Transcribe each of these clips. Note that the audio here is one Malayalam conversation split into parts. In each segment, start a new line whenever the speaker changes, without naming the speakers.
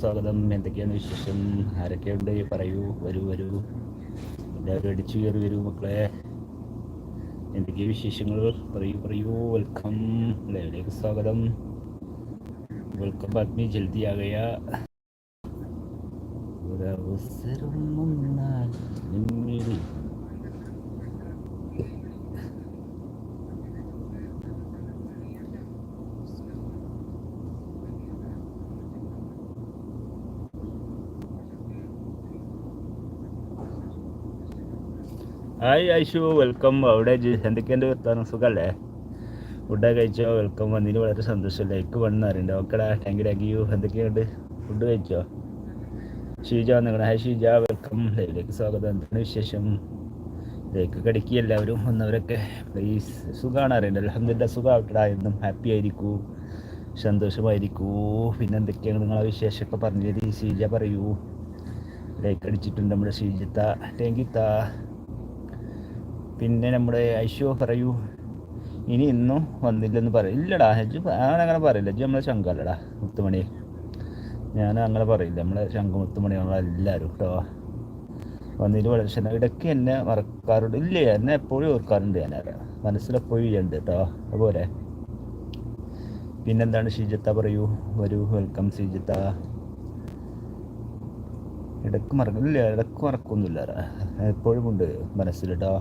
സ്വാഗതം. എന്തൊക്കെയാണ് വിശേഷം? ആരൊക്കെയുണ്ട്? പറയൂ. വരൂ വരൂ. എല്ലാവരും അടിച്ചു കയറി വരൂ മക്കളെ. എന്തൊക്കെയാ വിശേഷങ്ങൾ? പറയൂ പറയൂ. വെൽക്കം ലൈവിലേക്ക് സ്വാഗതം. വെൽക്കം ആദ്മി ജൽദി ആകയ ഒരവസരം ഹായ് ഐഷു വെൽക്കം അവിടെ എന്തൊക്കെ എന്തൊക്കെയുണ്ട് വർത്താനം? സുഖല്ലേ? ഫുഡൊക്കെ കഴിച്ചോ? വെൽക്കം വന്നതിന് വളരെ സന്തോഷം ലൈക്ക് വന്നറിയുണ്ട് ഓക്കെടാ. താങ്ക് യു താങ്ക് യു എന്തൊക്കെയുണ്ട്? ഫുഡ് കഴിച്ചോ? ഷീജ വന്നിങ്ങനെ ഹായ് ഷീജ. വെൽക്കം ലൈവിലേക്ക് സ്വാഗതം. എന്താണ് വിശേഷം? ലൈക്ക് കടിക്കുക എല്ലാവരും വന്നവരൊക്കെ പ്ലീസ് സുഖമാണ് അറിയണ്ട? അലഹമില്ല സുഖമാവട്ടടാ എന്നും ഹാപ്പി ആയിരിക്കൂ. സന്തോഷമായിരിക്കൂ. പിന്നെ എന്തൊക്കെയാണ് നിങ്ങളെ വിശേഷമൊക്കെ പറഞ്ഞു തരി ഷീജ പറയൂ. ലൈക്ക് അടിച്ചിട്ടുണ്ട് നമ്മുടെ ഷീജിത്ത. താങ്ക് യു താ പിന്നെ നമ്മുടെ ഐശോ പറയൂ ഇനി ഇന്നും വന്നില്ലെന്ന് പറയും. ഇല്ലടാ ഹജ്ജ് അങ്ങനെ പറയില്ല. ഹജ്ജ് നമ്മളെ ശങ്കല്ലടാ മുത്തുമണി. ഞാൻ അങ്ങനെ പറയില്ല. നമ്മളെ ശംഖ മുത്തുമണി നമ്മളെല്ലാവരും കേട്ടോ വന്നിട്ട് വളരെ ഇടയ്ക്ക് എന്നെ മറക്കാറുണ്ട്. ഇല്ലേ എന്നെ എപ്പോഴും ഓർക്കാറുണ്ട് ഞാൻ. മനസ്സിലെപ്പോഴും ഉണ്ട് കേട്ടോ അതുപോലെ. പിന്നെന്താണ് ശ്രീജിത്ത പറയൂ? വരൂ വെൽക്കം ശ്രീജിത്ത ഇടയ്ക്ക് മറക്കില്ല ഇടയ്ക്ക് മറക്കൊന്നുമില്ല. എപ്പോഴും ഉണ്ട് മനസ്സിൽ കേട്ടോ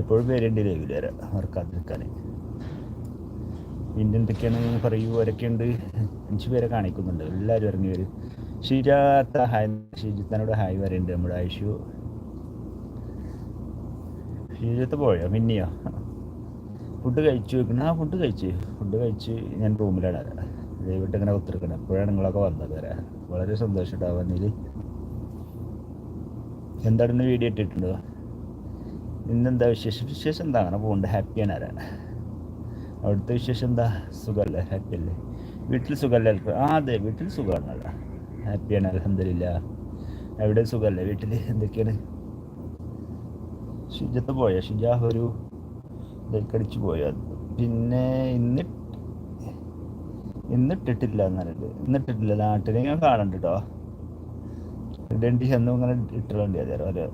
എപ്പോഴും പേരുണ്ട് ലൈവിൽ വരെ മറക്കാതിരിക്കാൻ പിന്നെ എന്തൊക്കെയാണ് പറയൂ? ആരൊക്കെയുണ്ട് അഞ്ച് പേരെ കാണിക്കുന്നുണ്ട്. എല്ലാവരും ഇറങ്ങി വരും. ശ്രീജാത്ത ഹായ്. ശ്രീജിത്താനോട് ഹായ് വരെയുണ്ട് നമ്മുടെ ആയുഷു ശ്രീജിത്ത് പോയോ? മിന്നിയോ? ഫുഡ് കഴിച്ചു വെക്കണം. ആ ഫുഡ് കഴിച്ച്. ഫുഡ് കഴിച്ച് ഞാൻ റൂമിലാണ്. ദയവിട്ട് ഇങ്ങനെ ഒത്തിരിക്കണം. എപ്പോഴാണ് നിങ്ങളൊക്കെ വന്നത് വരെ. വളരെ സന്തോഷം ഉണ്ടാവുന്നതിൽ എന്താണെന്ന് എന്താണ് വീഡിയോ ഇട്ടിട്ടുണ്ടോ? ഇന്നെന്താ വിശേഷം? വിശേഷം എന്താ? അങ്ങനെ പോകുന്നുണ്ട് ഹാപ്പിയാണ് ആരാണ് അവിടുത്തെ വിശേഷം എന്താ? സുഖമല്ലേ ഹാപ്പി അല്ലേ? വീട്ടിൽ സുഖമല്ലേ? ആ അതെ. വീട്ടിൽ സുഖമാണല്ലോ ഹാപ്പിയാണ് അലഹമില്ല എവിടെ സുഖമല്ലേ വീട്ടിൽ എന്തൊക്കെയാണ്? ഷിജത്ത് പോയ? ഷിജാ ഒരു ഇതൊക്കെ പോയ? പിന്നെ ഇന്ന് ഇന്നിട്ടിട്ടില്ല എന്നറിയിട്ട് ഇന്നിട്ടിട്ടില്ല നാട്ടിൽ ഞാൻ കാണണ്ട കേട്ടോ. ഇടേണ്ടി ചെന്നും ഇങ്ങനെ ഇട്ടുകൊണ്ട് ഓരോ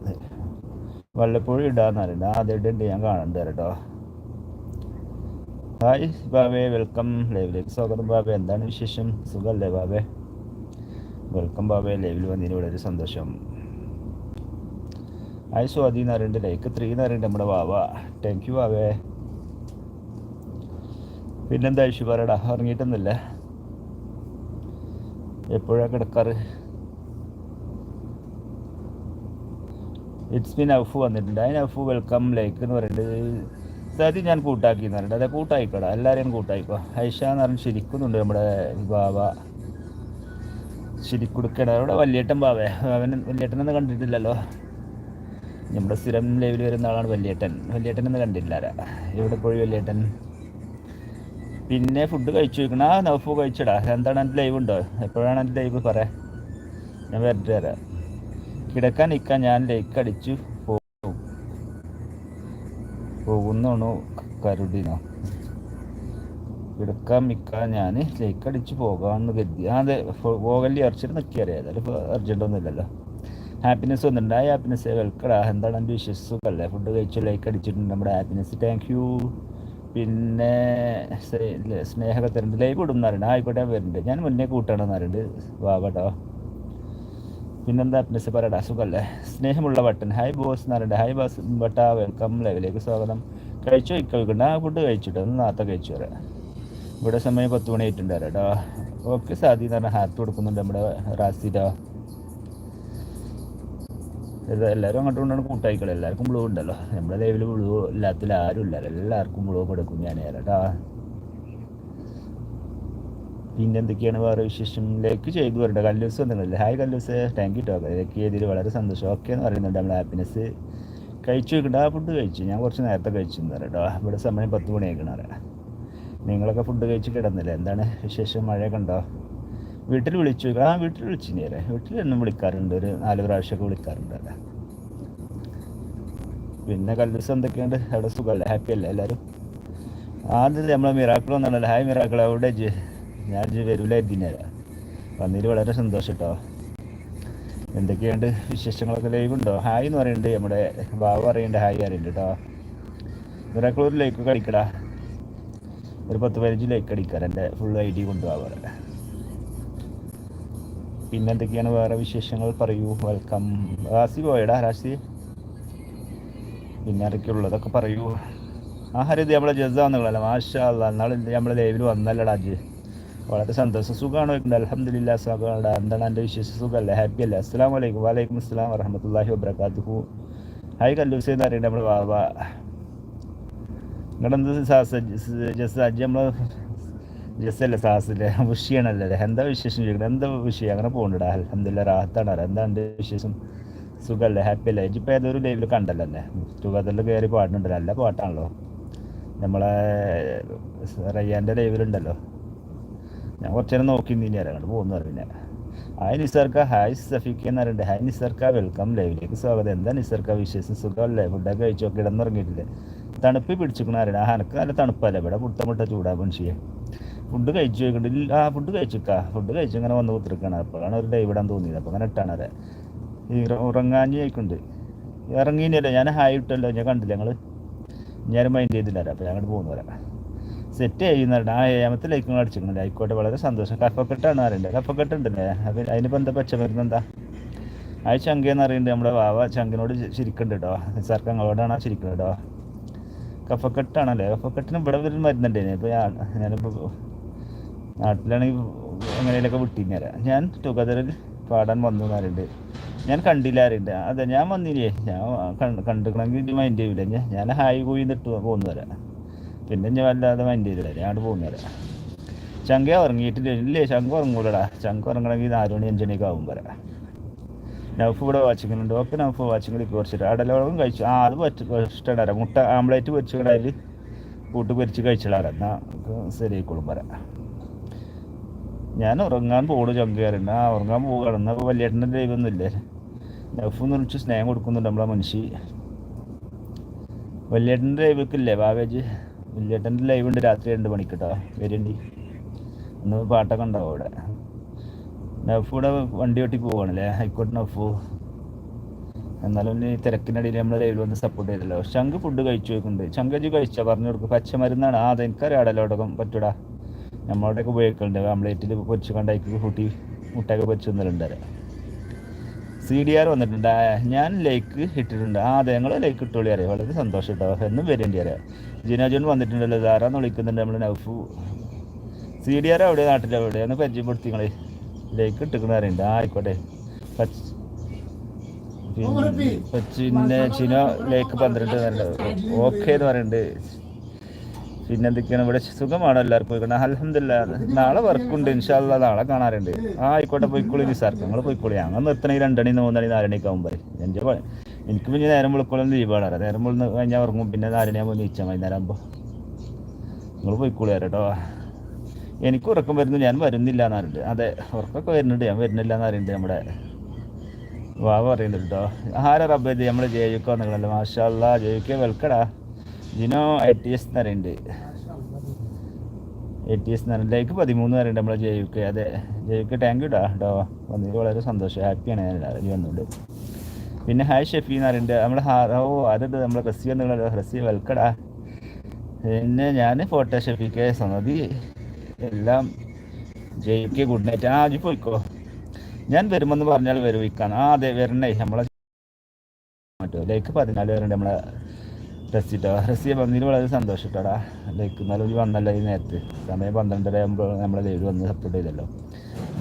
വല്ലപ്പോഴും ഇടാന്നറിയില്ല ആദ്യം ഇടേണ്ടി ഞാൻ കാണുന്നുണ്ട് കേട്ടോ. ഹായ് ബാബേ. വെൽക്കം ലൈവിലേക്ക് സ്വാഗതം ബാബേ. എന്താണ് വിശേഷം? സുഖമല്ലേ ബാബേ? വെൽക്കം ബാബേ. ലൈവിൽ വന്നതിന് വളരെ സന്തോഷം. ഹായ് സ്വാതി എന്ന് പറയുന്നുണ്ട്. ലൈക്ക് ത്രീ എന്ന് പറയുന്നുണ്ട് നമ്മുടെ ബാബ താങ്ക് യു ബാബേ. പിന്നെന്താ ഇഷ്യൂ പറയടാ? ഇറങ്ങിയിട്ടൊന്നുമില്ല എപ്പോഴാണ് കിടക്കാറ്? ഇറ്റ്സ് ബിൻ ഔഫ് വന്നിട്ടുണ്ട്. അതിന് ഔഫ് വെൽക്കം ലൈക്ക് എന്ന് പറയുന്നത് സതി ഞാൻ കൂട്ടാക്കി എന്ന് പറയുന്നത് അതെ കൂട്ടായിക്കോടാ. എല്ലാവരെയും കൂട്ടായിക്കോ. ഐഷ എന്ന് പറഞ്ഞ് ശരിക്കുന്നുണ്ട് നമ്മുടെ ബാബ ശരിക്കുടുക്കട അവിടെ വല്യേട്ടൻ ബാവേ. അവൻ വല്യേട്ടനൊന്നും കണ്ടിട്ടില്ലല്ലോ. നമ്മുടെ സ്ഥിരം ലൈവിൽ വരുന്ന ആളാണ് വല്യേട്ടൻ. വല്യേട്ടനൊന്നും കണ്ടില്ല എവിടെ പോയി വല്യേട്ടൻ? പിന്നെ ഫുഡ് കഴിച്ചു വെക്കണം ആ നൗഫ് കഴിച്ചടാ. എന്താണ്? എന്റെ ലൈവ് ഉണ്ടോ? എപ്പോഴാണ് എന്റെ ലൈവ് പറയാം ഞാൻ വരട്ടെ തരാം കിടക്കാൻ നിൽക്കാൻ ഞാൻ ലൈക്ക് അടിച്ചു. പോകും പോകുന്നാണോ കരുടിനോ കിടക്കാൻ മിക്ക ഞാൻ ലൈക്ക് അടിച്ച് പോകാമെന്ന് കരുതി. അതെ പോകല്ലി അർച്ചിട്ട് നിൽക്കിയറിയാം ഏതായാലും ഇപ്പോൾ അർജന്റ് ഒന്നുമില്ലല്ലോ ഹാപ്പിനെസ് വന്നിട്ടുണ്ട്. ആ ഹാപ്പിനെസ് വെൽക്കടാ എന്താണ് എന്റെ വിശ്വസുഖല്ലേ ഫുഡ് കഴിച്ചു ലൈക്ക് അടിച്ചിട്ടുണ്ട് നമ്മുടെ ഹാപ്പിനെസ് താങ്ക് യു പിന്നെ സ്നേഹത്തിനുണ്ട് ലൈവ് ഇടുന്നറിയുണ്ട് ആയിക്കോട്ടെ വരുന്നുണ്ട്. ഞാൻ മുന്നേ കൂട്ടണമെന്നറിയുണ്ട് വാ കേട്ടോ പിന്നെന്താ പ്ലസ് പറയടാ? സുഖല്ലേ? സ്നേഹമുള്ള ബട്ടൺ ഹായ് ബോസ് എന്ന് ഹൈ ഹായ് ബോസ് ബട്ട വെൽക്കം ലൈവിലേക്ക് സ്വാഗതം. കഴിച്ചോ? കഴിക്കണ്ട ആ ഫുഡ് കഴിച്ചിട്ട് ഒന്ന് നാത്ത കഴിച്ചു വരാം ഇവിടെ സമയം പത്ത് മണി ആയിട്ടുണ്ട് ഓക്കെ സാധി എന്ന് പറഞ്ഞാൽ ഹാർട്ട് കൊടുക്കുന്നുണ്ട് നമ്മുടെ ഇത് എല്ലാവരും അങ്ങോട്ട് കൊണ്ടാണ് കൂട്ടായിക്കളെ. എല്ലാവർക്കും ബ്ലൂ ഉണ്ടല്ലോ. നമ്മുടെ ലൈവിൽ ബ്ലൂ ഇല്ലാത്തിൽ ആരും ഇല്ല എല്ലാവർക്കും ബ്ലൂ കൊടുക്കും ഞാൻ കേട്ടോ പിന്നെ എന്തൊക്കെയാണ് വേറെ വിശേഷം ലൈക്ക് ചെയ്തു വരട്ടെ കല്ലൂസ് വന്നിട്ടുണ്ട് ഹായ് കല്ലൂസ്. താങ്ക് യു ടോക്ക് ലൈക്ക് ചെയ്തതിൽ വളരെ സന്തോഷം. ഓക്കെ എന്ന് പറയുന്നുണ്ട് നമ്മൾ ഹാപ്പിനെസ് കഴിച്ചു വെക്കണ്ട ആ ഫുഡ് കഴിച്ചു. ഞാൻ കുറച്ച് നേരത്തെ കഴിച്ചു എന്ന് കേട്ടോ ഇവിടെ സമയം പത്ത് മണിയാക്കണം അറിയാം നിങ്ങളൊക്കെ ഫുഡ് കഴിച്ച് കിടന്നില്ലേ? എന്താണ് വിശേഷം? മഴയൊക്കെ ഉണ്ടോ? വീട്ടിൽ വിളിച്ചു ആ വീട്ടിൽ വിളിച്ചു നേരെ വീട്ടിൽ എന്നും വിളിക്കാറുണ്ട്. ഒരു നാല് പ്രാവശ്യമൊക്കെ വിളിക്കാറുണ്ട് അല്ലേ പിന്നെ കല്ലൂസ് എന്തൊക്കെയുണ്ട്? അവിടെ സുഖമല്ലേ? ഹാപ്പി അല്ലേ എല്ലാവരും? ആദ്യം നമ്മളെ മിറാക്കിൾ വന്നാണല്ലോ ഹായ് മിറാക്കിൾ എവിടെ ഞാൻ വരൂലായിരിക്കും ഞാൻ വന്നതിൽ വളരെ സന്തോഷം കേട്ടോ എന്തൊക്കെയുണ്ട് വിശേഷങ്ങളൊക്കെ? ലൈവ് ഉണ്ടോ ഹായ് എന്ന് പറയുന്നുണ്ട് നമ്മുടെ ബാബു പറയുന്നുണ്ട് ഹായ് അറിയുന്നുണ്ട് കേട്ടോ ഒരു ലൈക്ക് കളിക്കടാ ഒരു പത്ത് പതിനഞ്ച് ലൈക്ക് അടിക്കാറ് എന്റെ ഫുൾ ഐ ഡി കൊണ്ടുപോകാറ് പിന്നെ എന്തൊക്കെയാണ് വേറെ വിശേഷങ്ങൾ? പറയൂ. വെൽക്കം റാസി പോയടാ റാസി. പിന്നെ ആരൊക്കെയുള്ളതൊക്കെ പറയൂ. ആ ഹരിത് നമ്മളെ ജസാന്നുള്ളല്ല മാഷാ അല്ല നാളെ നമ്മളെ ലൈവിൽ വന്നല്ലടാ അജ് വളരെ സന്തോഷം സുഖമാണോ? അലഹമില്ല സുഖമാണ് എന്താണ് എന്റെ വിശേഷം സുഖമല്ലേ? ഹാപ്പി അല്ലേ അസ്സാം വലൈക്കും വലൈക്കും അസ്സലാം വറഹമത്തല്ലാഹി വബർക്കാത്തുഹു ഹായ് കല്ലൂസ് എന്ന് പറയുന്നത് നമ്മുടെ ബാബ നിങ്ങളെന്ത് ജസ് അജ് നമ്മൾ ജസ് അല്ലേ സാസില്ലേ വിഷയണല്ലേ എന്താ വിശേഷം ചോദിക്കണം? എന്താ വിഷയം? അങ്ങനെ പോകുന്നുണ്ടാ അലഹമില്ല റാഹത്താണ്. എന്താ എന്റെ വിശേഷം? സുഖമല്ലേ? ഹാപ്പി അല്ലേ ഇപ്പം ഏതൊരു ലൈവിൽ കണ്ടല്ലോ അല്ലേ ടുഗദറിൽ കയറി പാടുന്നുണ്ടല്ലോ. നല്ല പാട്ടാണല്ലോ. നമ്മളെ റയ്യാന്റെ ലൈവിലുണ്ടല്ലോ. ഞാൻ കുറച്ച് നേരം നോക്കി നിന്നെ അങ്ങോട്ട് പോകുന്നു പിന്നെ ഹായ് നിസർക്ക ഹായ് സഫീഖ് എന്ന് പറയുന്നുണ്ട് ഹായ് നിസർക്ക വെൽക്കം ലൈവിലേക്ക് സ്വാഗതം. എന്താ നിസർക്ക വിശേഷം? സുഖമല്ലേ? ഫുഡൊക്കെ കഴിച്ചോ? ഇടന്നിറങ്ങിയിട്ടില്ലേ തണുപ്പ് പിടിച്ചിരിക്കണ അറിയണം ആ എനിക്ക് നല്ല തണുപ്പല്ലേ? ഇവിടെ പുട്ട മുട്ട ചൂടാ മനുഷ്യ. ഫുഡ് കഴിച്ചു? ചോദിക്കണ്ട് ആ ഫുഡ് കഴിച്ചിക്കാ. ഫുഡ് കഴിച്ചു ഇങ്ങനെ വന്ന് കുത്തിരിക്കണം. അപ്പോഴാണ് ഒരു ലൈവ് ഇടാൻ തോന്നിയത്. അപ്പോൾ അങ്ങനെ ഇട്ടാണ് അതെ. ഈ ഉറങ്ങാഞ്ഞ് ആയിക്കുണ്ട്. ഇറങ്ങിയില്ലല്ലോ ഞാൻ ഹായ് ഇട്ടല്ലോ. ഞാൻ കണ്ടില്ല. ഞങ്ങൾ ഞാൻ മൈൻഡ് ചെയ്തില്ല. അപ്പോൾ ഞാൻ അങ്ങോട്ട് പോകുന്നു വരാം. സെറ്റ് ചെയ്യുന്നുണ്ട് ആ ഏഴാമത്തെ ലൈക്കും അടിച്ചിട്ടുണ്ട്. ആയിക്കോട്ടെ വളരെ സന്തോഷം. കഫക്കെട്ടാണ് അറിയണ്ടത് കഫക്കെട്ട് ഉണ്ടല്ലേ അതിന് ബന്ധം പച്ച പച്ചമരുന്ന് എന്താ? ആ ചങ്കയെന്ന് അറിയുന്നുണ്ട് നമ്മുടെ വാവ ചങ്കിനോട് ചിരിക്കുന്നുണ്ട് കേട്ടോ. സർക്കങ്ങളോടാണ് അങ്ങോട്ടാണ് ചിരിക്കുന്നത് കേട്ടോ. കഫക്കെട്ടാണല്ലേ? കഫക്കെട്ടിന് ഇവിടെ ഒരു മരുന്നുണ്ടേ. ഇപ്പോൾ ഞാനിപ്പോൾ നാട്ടിലാണെങ്കിൽ എങ്ങനെയൊക്കെ വിട്ടിന്നേരാ ഞാൻ ടുഗദറിൽ പാടാൻ വന്നു എന്നറിയുണ്ട് ഞാൻ കണ്ടില്ല അറിയണ്ട് അതെ ഞാൻ വന്നില്ലേ? ഞാൻ കണ്ടിക്കണമെങ്കിൽ മൈൻഡ് ചെയ്യില്ല ഞാൻ ഹായ് പോയി നിട്ട് പോകുന്നു വരാം. പിന്നെ ഞാൻ വല്ലാതെ മൈൻഡ് ചെയ്തില്ല. ഞാൻ പോകുന്നില്ല ശങ്ക ഉറങ്ങിയിട്ടില്ല. ഇല്ലേ ശങ്ക ഉറങ്ങൂലടാ. ശങ്ക ഉറങ്ങണമെങ്കിൽ നാല് മണി ആകും വരാം നൗഫ് ഇവിടെ വാച്ചിങ്ങുണ്ട് ഓക്കെ നൗഫ് വാച്ചിങ്ങിൽ കുറച്ചിട്ട്. അടലോളം കഴിച്ചു. ആ അത് പറ്റ ഇഷ്ടമാണ് മുട്ട ആംപ്ലേറ്റ് പൊരിച്ചു അതിൽ കൂട്ട് പൊരിച്ച് കഴിച്ചിടാറ് എന്നാൽ ശരിയായിക്കോളും വരാം ഞാൻ ഉറങ്ങാൻ പോണു ചങ്കുകാരുണ്ട് ആ ഉറങ്ങാൻ പോവുകയാണ്. എന്നാൽ വലിയേട്ടന്റെ ദൈവമൊന്നുമില്ലേ? നൗഫ് എന്ന് വിളിച്ച് സ്നേഹം കൊടുക്കുന്നുണ്ട് നമ്മളെ മനുഷ്യ. വലിയേട്ടന്റെ ദൈവക്കില്ലേ ബാവേജ് വലിയേട്ടന്റെ ലൈവ് ഉണ്ട് രാത്രി രണ്ട് മണിക്ക് കേട്ടോ വരണ്ടി. ഒന്ന് പാട്ടൊക്കെ ഉണ്ടാവും അവിടെ. നഫൂടെ വണ്ടി ഓട്ടി പോവാണല്ലേ? ഹൈക്കോട്ട് നഫു. എന്നാലും തിരക്കിനിടയിൽ നമ്മൾ ലൈവിൽ വന്ന് സപ്പോർട്ട് ചെയ്തല്ലോ. ശംഖ് ഫുഡ് കഴിച്ചു വെക്കുന്നുണ്ട് ശങ്കജി കഴിച്ചാൽ പറഞ്ഞു കൊടുക്കും. പച്ചമരുന്നാണ്. ആ അതെനിക്കറിയാടല്ലോ അവിടെ പറ്റൂടാ. നമ്മളവിടെയൊക്കെ ഉപയോഗിക്കുന്നുണ്ട് ആംപ്ലേറ്റിൽ പൊരിച്ച് കണ്ടാക്കി കൂട്ടി മുട്ടയൊക്കെ പൊരിച്ച് തന്നിട്ടുണ്ട് സി ഡി ആർ വന്നിട്ടുണ്ട്. ഞാൻ ലൈക്ക് ഇട്ടിട്ടുണ്ട്. ആ അതെ ഞങ്ങൾ ലൈക്ക് ഇട്ടോളി അറിയാം. വളരെ സന്തോഷം കേട്ടോ എന്നും വരേണ്ടി അറിയാം. ജിനാജോൺ വന്നിട്ടുണ്ടല്ലോ ധാരാന്ന് വിളിക്കുന്നുണ്ട് നമ്മൾ നൗഫു. സി ഡി ആർ എവിടെ നാട്ടിൽ എവിടെയാണ് പരിചയപ്പെടുത്തി നിങ്ങളെ. ലേക്ക് ഇട്ടിക്കണ അറിയണ്ട. ആയിക്കോട്ടെ. പിന്നെ ചിനോ ലേക്ക് പന്ത്രണ്ട് ഓക്കെ എന്ന് പറയുന്നുണ്ട് പിന്നെ എന്തൊക്കെയാണ് ഇവിടെ? സുഖമാണ് എല്ലാവർക്കും പോയിക്കണം? അലഹമില്ല നാളെ വർക്കുണ്ട് ഇൻഷാല്ല നാളെ കാണാറുണ്ട് ആ ആയിക്കോട്ടെ പോയിക്കോളി നിസാർക്ക് നിങ്ങൾ പോയിക്കോളി. ഞങ്ങൾ നിർത്തണേ രണ്ടണി മൂന്നണി നാലണിക്കാവുമ്പോൾ എന്റെ എനിക്ക് പിന്നെ നേരം വിളിക്കുള്ള ലീവാണ് നേരം വിളിന്ന് കഴിഞ്ഞാൽ ഉറങ്ങും. പിന്നെ നാലണിയാകുമ്പോൾ നീച്ചാൽ വൈകുന്നേരം ആകുമ്പോൾ നിങ്ങൾ പോയിക്കോളൂ കേട്ടോ. എനിക്ക് ഉറക്കം വരുന്നു. ഞാൻ വരുന്നില്ല എന്നറിയുണ്ട് അതെ ഉറക്കമൊക്കെ വരുന്നുണ്ട്. ഞാൻ വരുന്നില്ല എന്നറിയുന്നുണ്ട് നമ്മുടെ വാ പറയുന്നുണ്ട് കേട്ടോ. ആരാ റബ്ബ് നമ്മൾ ജയിക്കോ വന്നിട്ടുണ്ടല്ലോ മാഷാല്ല ജയിക്കോ വെൽക്കടാ. ജിനോ ഐ ടി എസ് എന്ന് പറയുന്നുണ്ട്. എ ടി എസ് എന്ന് പറയുന്നത് ലൈക്ക് പതിമൂന്ന് പറയുന്നുണ്ട് നമ്മളെ ജയിക്ക് അതെ ജയിക്ക് താങ്ക് യു ഡാ കേട്ടോ. വന്നതിൽ വളരെ സന്തോഷം. ഹാപ്പിയാണ് ഞാൻ വന്നുകൊണ്ട് പിന്നെ ഹായ് ഷെഫി എന്ന് പറയുന്നുണ്ട്. നമ്മളെ ഹാ ഓ അതുണ്ട് നമ്മളെ റസി എന്നുള്ള റസി വെൽക്കടാ പിന്നെ ഞാൻ ഫോട്ടോ ഷെഫിക്ക് സമതി എല്ലാം ജയിക്ക് ഗുഡ് നൈറ്റ് ആ അജി പോയിക്കോ. ഞാൻ വരുമെന്ന് പറഞ്ഞാൽ വരുവിക്കാണ് ആ അതെ വരണേ. നമ്മളെ മറ്റോ ലൈക്ക് പതിനാല് പേരുണ്ട് നമ്മളെ റസിട്ടോ റസിയെ വന്നതിന് വളരെ സന്തോഷം കേട്ടോടാ ലൈക്ക് എന്നാലും ഒരു വന്നല്ലോ ഈ നേരത്ത്. സമയം പന്ത്രണ്ടര ആകുമ്പോൾ നമ്മളെ ലൈവ് വന്ന് സപ്പോർട്ട് ചെയ്തല്ലോ.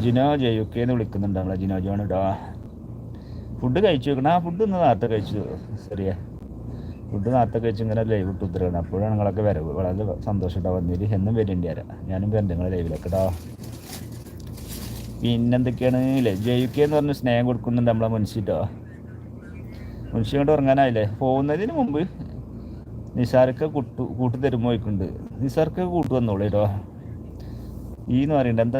ജിനോ ജയുക്കെ എന്ന് വിളിക്കുന്നുണ്ട് നമ്മളെ ജിനോ ജോൺ ഫുഡ് കഴിച്ചു വെക്കണം ആ ഫുഡ് ഒന്ന് നേരത്തെ കഴിച്ചു. ശരിയാ. ഫുഡ് നേരത്തെ കഴിച്ച് ഇങ്ങനെ ലൈവ് ഇട്ട് ഉത്തരവാണ്. അപ്പോഴാണ് നിങ്ങളൊക്കെ വരവ്. വളരെ സന്തോഷം കേട്ടോ വന്നിട്ട് എന്നും വരേണ്ടി വരാം ഞാനും വരണ്ട നിങ്ങളെ ലൈവിലൊക്കെ കേട്ടോ പിന്നെന്തൊക്കെയാണ്? ജയുക്കെ എന്ന് പറഞ്ഞ സ്നേഹം കൊടുക്കുന്നുണ്ട് നമ്മളെ മുൻഷിട്ടോ മുൻഷി കൊണ്ട് ഉറങ്ങാനായില്ലേ? പോകുന്നതിന് മുമ്പ് നിസാർക്ക് കൂട്ടു കൂട്ടു തരുമ്പോൾ ചോദിക്കുന്നുണ്ട് നിസാർക്ക് കൂട്ടു വന്നോളൂ കേട്ടോ ഈ എന്ന് പറയണ്ട. എന്താ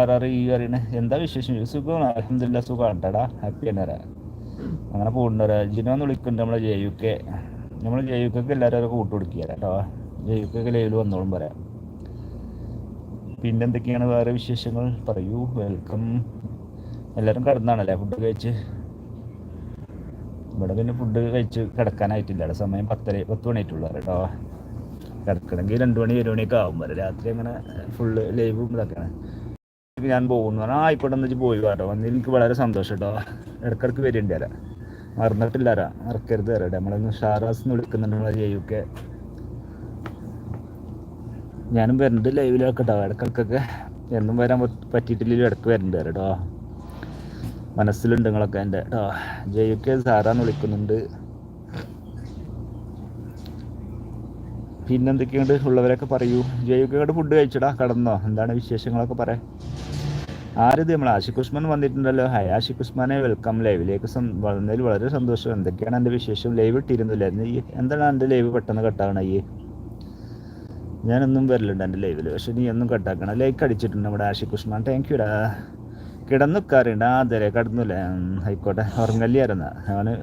ആറാറ് ഈ പറയണേ എന്താ വിശേഷം? സുഖമാണ്? അലഹമില്ല സുഖമാണ് കേട്ടാ ഹാപ്പി ആണ് വരാ അങ്ങനെ പോകുന്നുണ്ട് ജിനോ എന്ന് വിളിക്കുന്നുണ്ട് നമ്മളെ ജെ യു കെ നമ്മൾ ജെ യു കെക്ക് എല്ലാവരും കൂട്ടു കൊടുക്കുക കേട്ടോ. ജെ യു കെക്ക് ലൈവിൽ വന്നോളും പറയാം. പിന്നെ എന്തൊക്കെയാണ് വേറെ വിശേഷങ്ങൾ? പറയൂ വെൽക്കം എല്ലാവരും കിടന്നാണല്ലേ ഫുഡ് കഴിച്ച്? ഇവിടെ പിന്നെ ഫുഡ് കഴിച്ച് കിടക്കാനായിട്ടില്ല. സമയം പത്തര പത്ത് മണിയായിട്ടുള്ളൂ കേട്ടോ. കിടക്കണമെങ്കിൽ രണ്ട് മണി ഒരു മണിയൊക്കെ ആകും വരെ രാത്രി അങ്ങനെ ഫുള്ള് ലൈവും ഇതൊക്കെയാണ്. ഞാൻ പോകുന്നു. പറഞ്ഞാൽ ആയിക്കോട്ടെ എന്ന് വെച്ച് പോയി കേട്ടോ. വന്നതിൽ എനിക്ക് വളരെ സന്തോഷം കേട്ടോ. ഇടക്കിടക്ക് വരുന്നുണ്ട് വരാം മറന്നിട്ടില്ല ആരാ മറക്കരുത് വരട്ടെ നമ്മളൊന്ന് ഷാറാസ് എന്ന് വിളിക്കുന്നുണ്ട് ചെയ്യൊക്കെ ഞാനും വരുന്നുണ്ട് ലൈവിലൊക്കെ കേട്ടോ. ഇടക്കിടക്കൊക്കെ. എന്നും വരാൻ പറ്റിയിട്ടില്ല പറ്റിയിട്ടില്ലെങ്കിലും ഇടയ്ക്ക് വരുന്നുണ്ട് കേട്ടോ. മനസ്സിലുണ്ട് നിങ്ങളൊക്കെ എന്റെ കേട്ടോ. കെ സാറാന്ന് വിളിക്കുന്നുണ്ട്. പിന്നെന്തൊക്കെയുണ്ട് ഉള്ളവരൊക്കെ പറയൂ. ജയ്യൊക്കെ ഫുഡ് കഴിച്ചടാ. കടന്നോ. എന്താണ് വിശേഷങ്ങളൊക്കെ പറയാം ആരിത്? നമ്മൾ ആഷിഖ് ഉസ്മാൻ വന്നിട്ടുണ്ടല്ലോ. ഹായ് ആഷിഖ് ഉസ്മാനെ വെൽക്കം ലൈവിലേക്ക് വന്നതിൽ വളരെ സന്തോഷം. എന്തൊക്കെയാണ് എന്റെ വിശേഷം? ലൈവ് ഇട്ടിരുന്നില്ല? ഈ എന്താണ് എന്റെ ലൈവ് പെട്ടെന്ന് കട്ടാകണം ഈ ഞാനൊന്നും വരലുണ്ട് എന്റെ ലൈവിൽ പക്ഷെ നീ ഒന്നും കട്ടാക്കണം ലൈക്ക് അടിച്ചിട്ടുണ്ട് നമ്മുടെ ആഷിഖ് ഉസ്മാൻ. താങ്ക് യുടാ ആ അതെ കിടന്നില്ലേ. ആയിക്കോട്ടെ. ഉറങ്ങല്ലായിരുന്ന അവന്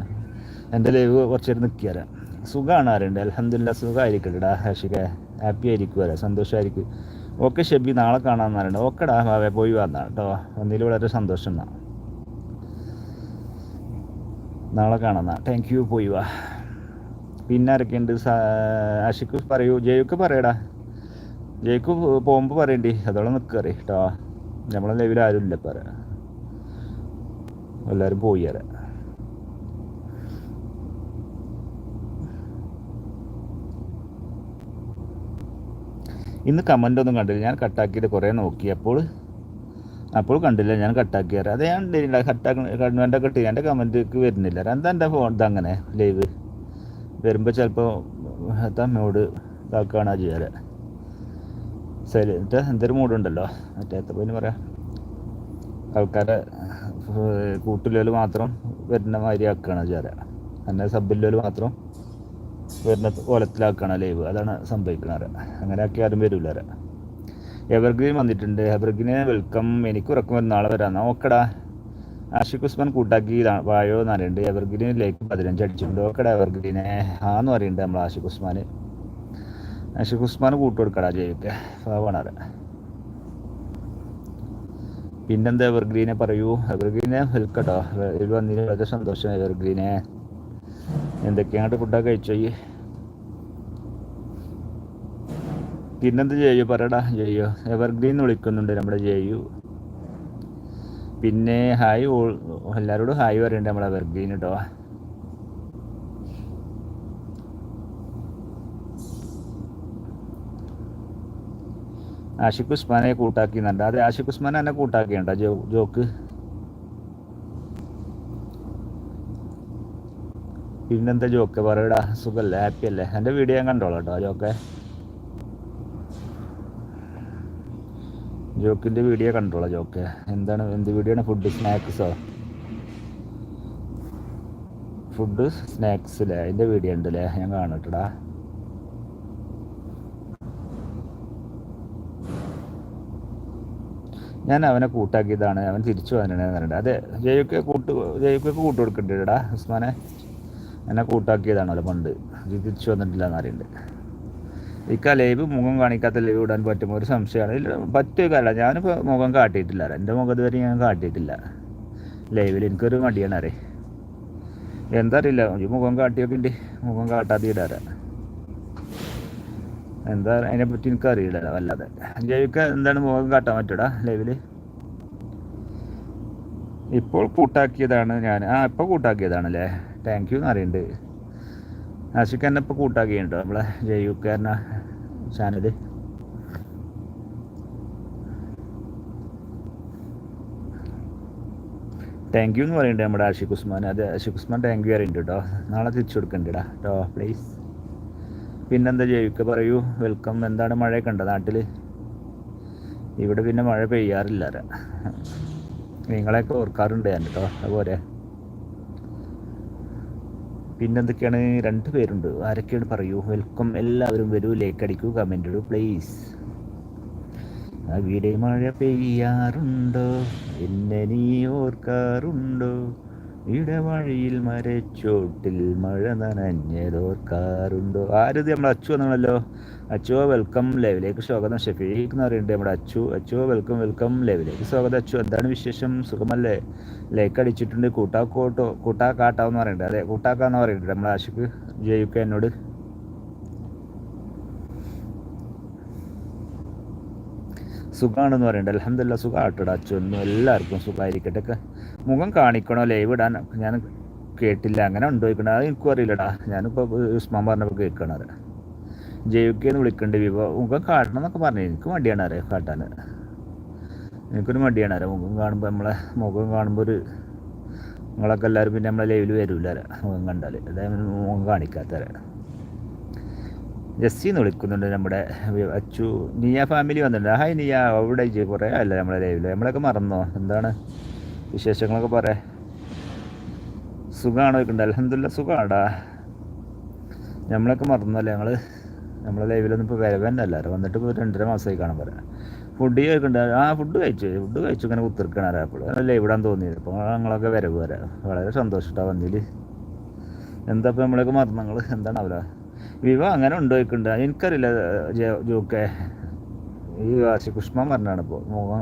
എന്റെ ലൈവ് കുറച്ചേരം നിൽക്കിയാരാ സുഖമാണ് ആരുണ്ട്? അലഹമില്ല സുഖമായിരിക്കട്ടെടാ ആഷിഖ ഹാപ്പി ആയിരിക്കുമല്ലേ സന്തോഷമായിരിക്കും ഓക്കെ ഷെബി നാളെ കാണാമെന്ന് പറയുന്നത് ഓക്കെടാ ബാബേ പോയി വന്നാ കേട്ടോ ഒന്നിൽ വളരെ സന്തോഷം എന്നാ. നാളെ കാണാം താങ്ക് യു പോയി വാ. പിന്നെ ആരൊക്കെയുണ്ട്? അഷിക്ക് പറയൂ ജയ്ക്ക് പറയടാ. ജയ്ക്ക് പോകുമ്പോൾ പറയണ്ടി. അതോളം നിൽക്കറി കേട്ടോ. നമ്മളെ ലൈവിൽ ഇല്ല പറ എല്ലാവരും പോയി തരാം ഇന്ന് കമന്റ് ഒന്നും കണ്ടില്ല. ഞാൻ കട്ടാക്കിയിട്ട് കുറേ നോക്കി. അപ്പോൾ അപ്പോൾ കണ്ടില്ല. ഞാൻ കട്ടാക്കിയാറ് അത് ഞാൻ കട്ടാക്കി കൺവെന്റൊക്കെ ഇട്ട് എന്റെ കമന്റേക്ക് വരുന്നില്ല. എന്താ എന്റെ ഫോൺ ഇതങ്ങനെ ലൈവ് വരുമ്പോൾ ചിലപ്പോൾ തമ്മയോട് ഇതാക്കുകയാണ് ചെയ്യാറ്. സൈലന്റ് എന്തൊരു മൂടുണ്ടല്ലോ മറ്റേ പോയി പറയാം? ആൾക്കാരെ കൂട്ടിലോൽ മാത്രം വരുന്ന മാതിരി ആക്കുകയാണ് ചെയ്യാറ്. എന്നെ സബില്ലോൽ മാത്രം വരുന്ന കോലത്തിലാക്കുകയാണ് ലൈവ്. അതാണ് സംഭവിക്കുന്നത് അങ്ങനെ ആക്കി ആരും വരില്ല എവർഗ്രീൻ വന്നിട്ടുണ്ട്. എവർഗ്രീനെ വെൽക്കം. എനിക്ക് ഉറക്കം വരുന്ന നാളെ വരാം. നോക്കടാ. ആഷിഖ് ഉസ്മാൻ കൂട്ടാക്കി വായോ എന്ന് അറിയുന്നുണ്ട് എവർഗ്രീനിലേക്ക് പതിനഞ്ച് അടിച്ചിട്ടുണ്ട്. ഓക്കടാ എവർഗ്രീനെ. ആന്ന് പറയുന്നുണ്ട് നമ്മൾ ആഷിഖ് ഉസ്മാൻ ആഷിഖ് ഉസ്മാൻ കൂട്ടു കൊടുക്കടാ ജയിക്കെ പാവാണത് പിന്നെന്താ എവർഗ്രീനെ പറയൂ? എവർഗ്രീനെ വെൽക്കട്ടോ. ഇതിൽ വന്നതിന് വളരെ സന്തോഷം എവർഗ്രീനെ. എന്തൊക്കെയാണ് ഫുഡൊക്കെ കഴിച്ചോ പിന്നെന്ത് ചെയ്യൂ പറയടാ ചെയ്യോ എവർഗ്രീൻ വിളിക്കുന്നുണ്ട് നമ്മുടെ ജയു. പിന്നെ ഹായ് എല്ലാവരോടും ഹായ് പറയുന്നുണ്ട് നമ്മുടെ എവർഗ്രീൻ കേട്ടോ ആഷിഖ് ഉസ്മാനെ കൂട്ടാക്കിന്നുണ്ട് അതെ ആഷിഖ് ഉസ്മാൻ എന്നെ കൂട്ടാക്കിയുണ്ടോ ജോ ജോക്ക്? പിന്നെന്താ ജോക്ക് പറയടാ? സുഖല്ലേ? ഹാപ്പി അല്ലേ എന്റെ വീഡിയോ ഞാൻ കണ്ടോളാം കേട്ടോ ജോക്കെ. ജോക്കിന്റെ വീഡിയോ കണ്ടോളാം ജോക്കെ. എന്താണ് എന്ത് വീഡിയോ ആണ്? ഫുഡ് സ്നാക്സോ ഫുഡ് സ്നാക്സ് അല്ലേ അതിന്റെ വീഡിയോ ഉണ്ടല്ലേ ഞാൻ കാണട്ടടാ ഞാൻ അവനെ കൂട്ടാക്കിയതാണ്. അവൻ തിരിച്ചു വന്നിട്ടുണ്ടായിരുന്നു അതെ ജയ്ക്ക് കൂട്ട് ജയ്ക്കൊക്കെ കൂട്ട് കൊടുക്കണ്ടേടാ ഉസ്മാനെ? എന്നെ കൂട്ടാക്കിയതാണല്ലോ പണ്ട്. ഇത് തിരിച്ചു വന്നിട്ടില്ല എന്നറിയുണ്ട് പറയുന്നുണ്ട് ഇക്ക ലൈവ് മുഖം കാണിക്കാത്ത ലൈവ് ഇടാൻ പറ്റുമോ? ഒരു സംശയമാണ്. ഇല്ല പറ്റുകയല്ല ഞാനിപ്പോൾ മുഖം കാട്ടിയിട്ടില്ല. എന്റെ മുഖം ഇതുവരെ ഞാൻ കാട്ടിയിട്ടില്ല. ലൈവിൽ എനിക്കൊരു മടിയാണ് അറിയ എന്താ അറിയില്ല ഈ മുഖം കാട്ടിയൊക്കെ ഉണ്ട് മുഖം കാട്ടാതെ ഇടാറ്. എന്താ അതിനെപ്പറ്റി എനിക്ക് അറിയില്ല വല്ലാതെ. ജൈവിക്ക് എന്താണ് മുഖം കാട്ടാൻ പറ്റൂടാ ലൈവിൽ ഇപ്പോൾ കൂട്ടാക്കിയതാണ് ഞാൻ. ആ ഇപ്പോൾ കൂട്ടാക്കിയതാണല്ലേ? താങ്ക് യു എന്ന് അറിയുന്നുണ്ട് ആഷിക്ക് എന്നെ ഇപ്പോൾ കൂട്ടാക്കിയുണ്ടോ നമ്മളെ ജയ്യുക്കാരന ചാനൽ താങ്ക് യു എന്ന് പറയുന്നുണ്ട് നമ്മുടെ ആഷിഖ് ഉസ്മാൻ. അത് ആഷിഖ് ഉസ്മാൻ താങ്ക് യു അറിയുന്നുണ്ട് കേട്ടോ നാളെ തിരിച്ചു കൊടുക്കണ്ടാ കേട്ടോ പ്ലീസ് പിന്നെന്താ ജയിക്ക പറയൂ? വെൽക്കം എന്താണ് മഴയൊക്കെ ഉണ്ടോ നാട്ടിൽ ഇവിടെ പിന്നെ മഴ പെയ്യാറില്ല. നിങ്ങളെയൊക്കെ ഓർക്കാറുണ്ട് ഞാൻ കേട്ടോ അതുപോലെ പിന്നെന്തൊക്കെയാണ്? രണ്ട് പേരുണ്ട്. ആരൊക്കെയാണ്? പറയൂ. വെൽക്കം എല്ലാവരും വരൂ. ലേക്ക് അടിക്കൂ. കമന്റ് ഇടൂ പ്ലീസ് അവിടെ മഴ പെയ്യാറുണ്ടോ? എന്നെ നീ ഓർക്കാറുണ്ടോ? ഇടവഴിയിൽ മരച്ചോട്ടിൽ മഴ നനഞ്ഞതോർക്കാറുണ്ടോ? ആരത് നമ്മൾ അച്ചു എന്നാണല്ലോ അച്ചു വെൽക്കം ലൈവിലേക്ക് സ്വാഗതം. ഷഫീഖ് എന്ന് പറയുന്നുണ്ട് നമ്മുടെ അച്ചു. അച്ചു വെൽക്കം വെൽക്കം ലൈവിലേക്ക് സ്വാഗതം അച്ചു. എന്താണ് വിശേഷം? സുഖമല്ലേ? ലൈക്ക് അടിച്ചിട്ടുണ്ട്. കൂട്ടാക്കോട്ടോ കൂട്ടാക്കാട്ടാവെന്ന് പറയുന്നുണ്ട്. അതെ കൂട്ടാക്കാന്ന് പറയുന്നുണ്ട് നമ്മുടെ ആഷിഖ്. ജയിക്ക എന്നോട്. സുഖമാണെന്ന് പറയുന്നുണ്ട്. അലഹമില്ല സുഖമായിട്ടോടാ അച്ഛനും എല്ലാവർക്കും സുഖമായിരിക്കട്ടെ മുഖം കാണിക്കണോ? ലൈവ് ഇടാൻ ഞാൻ കേട്ടില്ല. അങ്ങനെ ഉണ്ടോ ചോദിക്കണ? അത് എനിക്കും അറിയില്ലടാ. ഞാനിപ്പോൾ ഉസ്മാൻ പറഞ്ഞപ്പോൾ കേൾക്കണത്. ജൈവിക്കെന്ന് വിളിക്കേണ്ട. വിഭവം മുഖം കാട്ടണം എന്നൊക്കെ പറഞ്ഞു. എനിക്ക് മടിയാണ് അറിയാം കാട്ടാൻ എനിക്കൊരു മടിയാണ് അറിയാം മുഖം കാണുമ്പോൾ നമ്മളെ മുഖം കാണുമ്പോൾ ഒരു നിങ്ങളൊക്കെ എല്ലാവരും പിന്നെ നമ്മളെ ലൈവിൽ വരില്ല മുഖം കണ്ടാൽ അതായത് മുഖം കാണിക്കാത്തവരാണ് ജസ്സിന്ന് വിളിക്കുന്നുണ്ട് നമ്മുടെ അച്ചു. നിയ ഫാമിലി വന്നിട്ടുണ്ട്. ഹായ് നിയ. അവിടെ കുറേ അല്ല നമ്മളെ ലൈവിൽ നമ്മളൊക്കെ മറന്നോ? എന്താണ് വിശേഷങ്ങളൊക്കെ പറയാം സുഖമാണോ ചോദിക്കണ്ട. അലഹമില്ല സുഖമാടാ നമ്മളൊക്കെ മറന്നല്ലേ ഞങ്ങൾ നമ്മളെ ലൈവിലൊന്നും ഇപ്പോൾ വരവന്നല്ലാറ് വന്നിട്ട് ഇപ്പോൾ രണ്ടര മാസമായി കാണാൻ പറയാം ഫുഡ് കഴിക്കണ്ട ആ ഫുഡ് കഴിച്ചു. ഫുഡ് കഴിച്ചു. ഇങ്ങനെ കുത്തിരിക്കണാറ് അപ്പോൾ അല്ല ഇടാൻ തോന്നിയത്. അപ്പോൾ ഞങ്ങളൊക്കെ വരവ് വരാം. വളരെ സന്തോഷമാണ് വന്നിൽ എന്താ ഇപ്പോൾ നമ്മളൊക്കെ മരണങ്ങൾ അവരാ വിവ അങ്ങനെ ഉണ്ടോ ചോദിക്കണ്ട. എനിക്കറിയില്ല ജോക്കെ. ഈ കുഷ്മ പറഞ്ഞാണ് ഇപ്പോൾ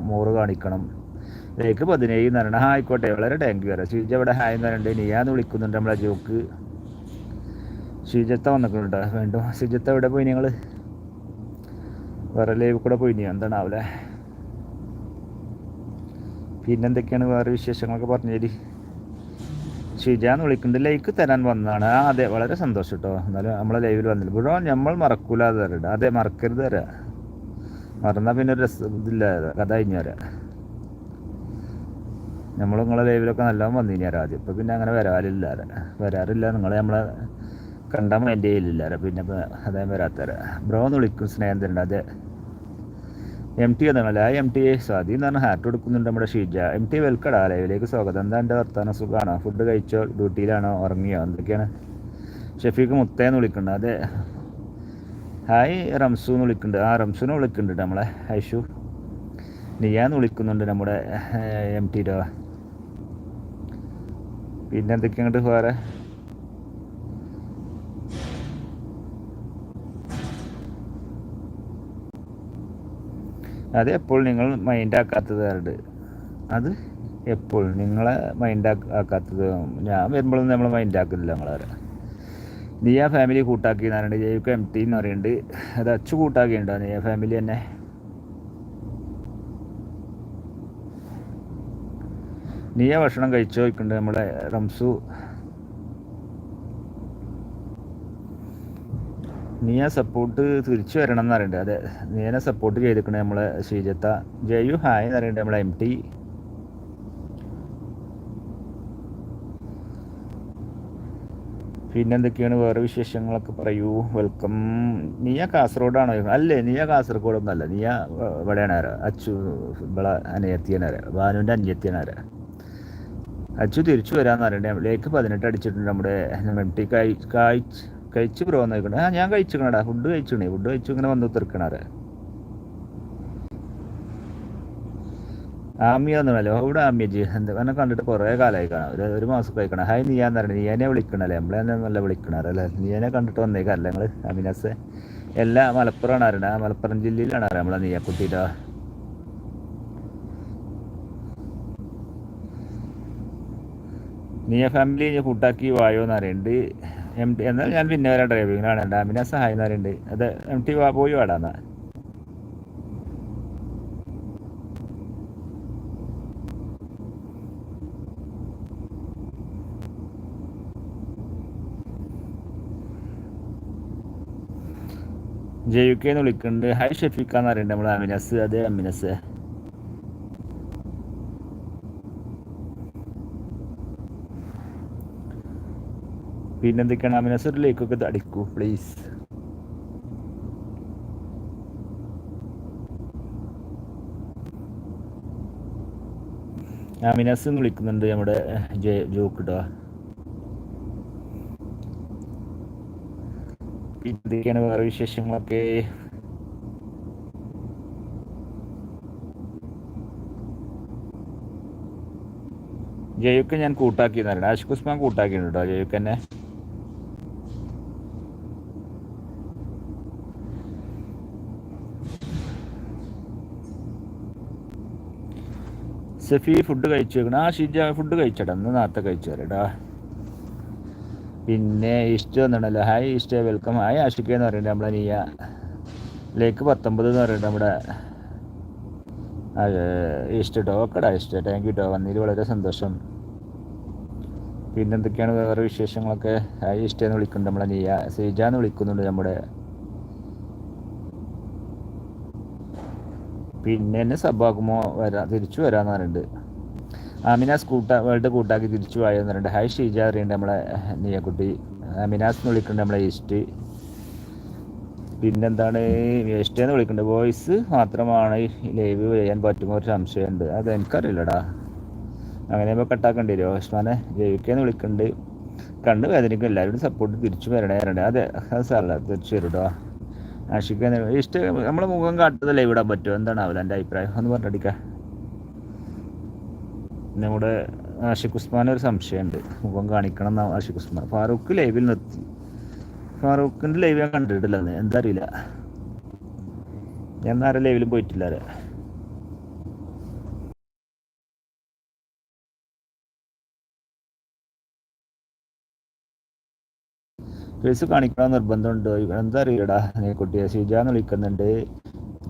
മോറ് കാണിക്കണം. ലേക്ക് പതിനേഴ് എന്ന് പറയണം ആയിക്കോട്ടെ. വളരെ താങ്ക് യു വരാം ശ്രീജ അവിടെ ഹായ് എന്ന് പറയുന്നുണ്ട് നീയാന്ന് വിളിക്കുന്നുണ്ട് നമ്മളെ ജോക്ക്. ശ്രീജത്ത വന്നിട്ടുണ്ട് വീണ്ടും ശുചിത്വം എവിടെ പോയി നിങ്ങൾ വേറെ ലൈവ് കൂടെ പോയി എന്താണാവല്ലേ പിന്നെന്തൊക്കെയാണ് വേറെ വിശേഷങ്ങളൊക്കെ പറഞ്ഞേരി? ഷിജാന്ന് വിളിക്കുന്നുണ്ട്. ലൈക്ക് തരാൻ വന്നതാണ്. അതെ. വളരെ സന്തോഷം കേട്ടോ എന്നാലും നമ്മളെ ലൈവിൽ വന്നില്ല. ബ്രോ നമ്മൾ മറക്കൂല അത് തരട്ടെ അതെ മറക്കരുത് തരാ മറന്നാൽ പിന്നെ ഒരു രസം ഇതില്ല. കഥ കഴിഞ്ഞു വരാ നമ്മൾ നിങ്ങളെ ലൈവിലൊക്കെ നല്ലോണം വന്നിനി ആദ്യം. ഇപ്പം പിന്നെ അങ്ങനെ വരാറില്ല. വരാറില്ല. നിങ്ങളെ നമ്മളെ കണ്ടാൽ എന്റെ ഇല്ല പിന്നെ അതേ വരാത്തരാ ബ്രോ എന്ന് വിളിക്കും സ്നേഹം തരുന്നുണ്ട് അതെ. എം ടി എന്നാണല്ലേ ആ എം ടി സ്വാതി എന്ന് പറഞ്ഞാൽ ഹാർട്ട് കൊടുക്കുന്നുണ്ട് നമ്മുടെ ഷീജ. എം ടി വെൽക്കടാ ലൈവിലേക്ക് സ്വാഗതം. എന്താ എന്റെ വർത്താനം? സുഖമാണോ ഫുഡ് കഴിച്ചോ? ഡ്യൂട്ടിയിലാണോ? ഉറങ്ങിയോ? എന്തൊക്കെയാണ്? ഷഫീഖ് മുത്തേന്ന് വിളിക്കുന്നുണ്ട്. അതെ. ഹായ് റംസു എന്ന് വിളിക്കുന്നുണ്ട്. ആ റംസുനെ വിളിക്കുന്നുണ്ട് നമ്മളെ. ഐഷു നിയാന്ന് വിളിക്കുന്നുണ്ട് നമ്മുടെ എം ടിയുടെ പിന്നെ എന്തൊക്കെയാണ് വേറെ? അത് എപ്പോൾ നിങ്ങൾ മൈൻഡ് ആക്കാത്തതാറുണ്ട് അത് എപ്പോൾ നിങ്ങളെ മൈൻഡ് ആക്കാത്തത്? ഞാൻ വരുമ്പോഴൊന്നും നമ്മൾ നമ്മളെ നീ ആ ഫാമിലി കൂട്ടാക്കി എന്നാറുണ്ട് ജൈവിക്ക് എം ടി എന്ന് പറയുന്നുണ്ട്. അത് അച്ചു കൂട്ടാക്കിയുണ്ടോ ആ ഫാമിലി തന്നെ? നീ ആ ഭക്ഷണം കഴിച്ചോ ചോദിക്കുന്നുണ്ട് നമ്മുടെ റംസു. നീ ആ സപ്പോർട്ട് തിരിച്ചു വരണം എന്ന് പറയുന്നുണ്ട് അതെ നീനെ സപ്പോർട്ട് ചെയ്തിരിക്കണേ നമ്മളെ ശ്രീജത്ത. ജയു ഹായ് എന്ന് പറയുന്നുണ്ട് നമ്മളെ എം ടി പിന്നെന്തൊക്കെയാണ് വേറെ വിശേഷങ്ങളൊക്കെ പറയൂ? വെൽക്കം നീയ കാസർഗോഡാണോ? അല്ലേ നീയ കാസർഗോഡൊന്നും അല്ല. നീയ ഇവിടെയാണ് ആരാ? അച്ചു ഇവിടെ അനിയത്തിയനാരാ ബാനുവിന്റെ അനിയത്തിയനാര അച്ചു തിരിച്ചു വരാമെന്ന് പറയണ്ടേ ലേക്ക് പതിനെട്ട് അടിച്ചിട്ടുണ്ട് നമ്മുടെ എം ടി കായ് കായ്ച്ച് കഴിച്ച് ബ്രോ നോക്കണേ ആ ഞാൻ കഴിച്ചിക്കണടാ. ഫുഡ് കഴിച്ചിക്കണേ. ഫുഡ് കഴിച്ചു ഇങ്ങനെ വന്നു തീർക്കണാറ് ആമിയൊന്നുമല്ലോ ഇവിടെ ആമിയജി? എന്താ? എന്നെ കണ്ടിട്ട് കുറേ കാലമായി കാണാം. ഒരു ഒരു മാസം കഴിക്കണം ഹായ് നീ നീയാന്ന് പറഞ്ഞു നീയനെ വിളിക്കണല്ലേ? നമ്മളെ തന്നെ നല്ല വിളിക്കണാറല്ലേ നീയനെ കണ്ടിട്ട് വന്നേക്കല്ലേ ഞങ്ങൾ അമിനസ് എല്ലാ മലപ്പുറമാണ് അറിയണ മലപ്പുറം ജില്ലയിലാണ് അറിയാം നമ്മളെ നീയക്കുട്ടിയുടെ നീയ ഫാമിലി കൂട്ടാക്കി വായോ എന്ന് പറയുന്നുണ്ട്. എം ടി എന്നാൽ ഞാൻ പിന്നെ വരാം ഡ്രൈവിങ്ങിനാണ് ഡാമിനെ സഹായിക്കുന്നവരുണ്ട്. അത് എം ടി പോയി വാടാന്നാ ജെ യു കെ എന്ന് വിളിക്കുന്നുണ്ട് ഹൈ ഷെഫിക്കാന്ന് പറയുന്നുണ്ട്. നമ്മൾ അമിനസ് അതെ അമിനസ്. പിന്നെന്തൊക്കെയാണ്? അമിനസ് ഒരു ലേക്കൊക്കെ അടിക്കൂ പ്ലീസ് അമിനസ് എന്ന് വിളിക്കുന്നുണ്ട് നമ്മുടെ ജോക്കിട്ടോ എന്തൊക്കെയാണ് വേറെ വിശേഷങ്ങളൊക്കെ? ജയുക്ക് ഞാൻ കൂട്ടാക്കി തരണം ആഷിഖ് ഉസ്മാൻ കൂട്ടാക്കിയിട്ടുണ്ട് കേട്ടോ സഫി ഫുഡ് കഴിച്ചു വെക്കണം ആ ഷീജ ഫുഡ് കഴിച്ചടാ. ഇന്ന് നേരത്തെ കഴിച്ചു തരടാ പിന്നെ ഇഷ്ട വന്നിട്ടുണ്ടല്ലോ. ഹായ് ഇഷ്ട വെൽക്കം ഹായ് ആഷിക്ക എന്ന് പറയുന്നത് നമ്മളെ നീയ. ലേക്ക് പത്തൊമ്പത് എന്ന് പറയുന്നത് നമ്മുടെ ഇഷ്ട കേട്ടോ ഓക്കെടാ ഇഷ്ട താങ്ക് യു കേട്ടോ വന്നതിൽ വളരെ സന്തോഷം. പിന്നെന്തൊക്കെയാണ് വേറെ വിശേഷങ്ങളൊക്കെ? ഹായ് ഇഷ്ടയെന്ന് വിളിക്കുന്നുണ്ട് നമ്മളെ നീയ. സീജ എന്ന് വിളിക്കുന്നുണ്ട് നമ്മുടെ പിന്നെ എന്നെ സബാക്കുമോ വരാ തിരിച്ചു വരാമെന്ന് പറഞ്ഞിട്ടുണ്ട്. അമിനാസ് കൂട്ട വേൾഡ് കൂട്ടാക്കി തിരിച്ചു പോയെന്ന് പറഞ്ഞിട്ടുണ്ട്. ഹൈ ഷീജ അറിയുണ്ട് നമ്മളെ നീയക്കുട്ടി. അമിനാസ് എന്ന് വിളിക്കുന്നുണ്ട് നമ്മളെ ഈസ്റ്റ്. പിന്നെന്താണ് ഈസ്റ്റ് എന്ന് വിളിക്കുന്നുണ്ട് വോയിസ് മാത്രമാണ് ലൈവ് ചെയ്യാൻ പറ്റുമോ ഒരു സംശയമുണ്ട്. അത് എനിക്കറിയില്ലടാ. അങ്ങനെ ഇപ്പോൾ കട്ടാക്കേണ്ടി വരുമോ ഉഷ്മാനെ ജയിക്കെന്ന് വിളിക്കുന്നുണ്ട് കണ്ട് വേദനിക്കും. എല്ലാവരും സപ്പോർട്ട് തിരിച്ചു വരണേ വരണ്ടേ അതെ സാറല്ല തിരിച്ചു വരും ആഷിക്കാൻ ഇഷ്ട നമ്മളെ മുഖം കാട്ടതല്ലേ ഇവിടെ പറ്റുമോ എന്താണ് അവൻ എന്റെ അഭിപ്രായം? ഒന്ന് പറഞ്ഞടിക്ക നമ്മുടെ ആഷിഖ് ഉസ്മാൻ ഒരു സംശയമുണ്ട്. മുഖം കാണിക്കണം എന്നാ ആഷിഖ് ഉസ്മാൻ ഫാറൂഖ് ലൈവിൽ നിർത്തി. ഫാറൂഖിന്റെ ലൈവ് ഞാൻ കണ്ടിട്ടില്ല എന്താ അറിയില്ല. ഞാൻ നേരെ ലൈവിലും പോയിട്ടില്ല ആരെ ഫേസ് കാണിക്കണം നിർബന്ധമുണ്ട്. എന്താ അറിയടാ നീ കുട്ടിയെ ഷിജാന്ന് വിളിക്കുന്നുണ്ട്.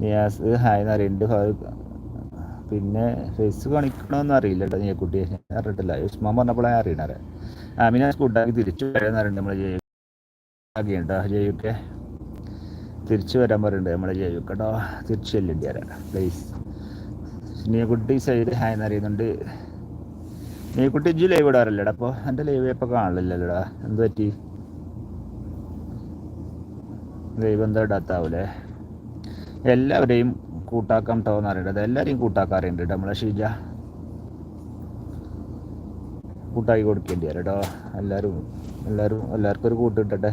നിയാസ് ഹായ് എന്ന് അറിയുന്നുണ്ട് പിന്നെ ഫേസ് കാണിക്കണമെന്ന് അറിയില്ല കേട്ടോ നീ കുട്ടിയെ. അറിയിട്ടില്ല ഉസ്മാൻ പറഞ്ഞപ്പോഴാണ് അറിയണേ ആമിന കൂട്ടാക്കി തിരിച്ചു വരാന്ന് പറയുന്നുണ്ട് നമ്മളെ ജയുണ്ടോ ജയുക്കെ തിരിച്ചു വരാൻ പറയുന്നുണ്ട് നമ്മളെ ജയു കേട്ടോ തിരിച്ചു ചെല്ലേണ്ടി വരാം. പ്ലീസ് നീക്കുട്ടി സൈഡ് ഹായ് എന്ന് അറിയുന്നുണ്ട്. നീക്കുട്ടി ഇജ്ജ് ലൈവ് ഇടാറില്ലടാ. അപ്പോൾ എന്റെ ലൈവ് ഇപ്പോൾ കാണില്ലല്ലോടാ എന്ത് പറ്റി? ദൈവം ഇടാത്താവൂലേ? എല്ലാവരെയും കൂട്ടാക്കാം കേട്ടോ എന്ന് അറിയണ്ടത് എല്ലാവരെയും കൂട്ടാക്കാറുണ്ട് നമ്മളെ ഷീജ. കൂട്ടാക്കി കൊടുക്കേണ്ടി വരും കേട്ടോ എല്ലാവരും എല്ലാവരും എല്ലാവർക്കും ഒരു കൂട്ട് കിട്ടട്ടെ.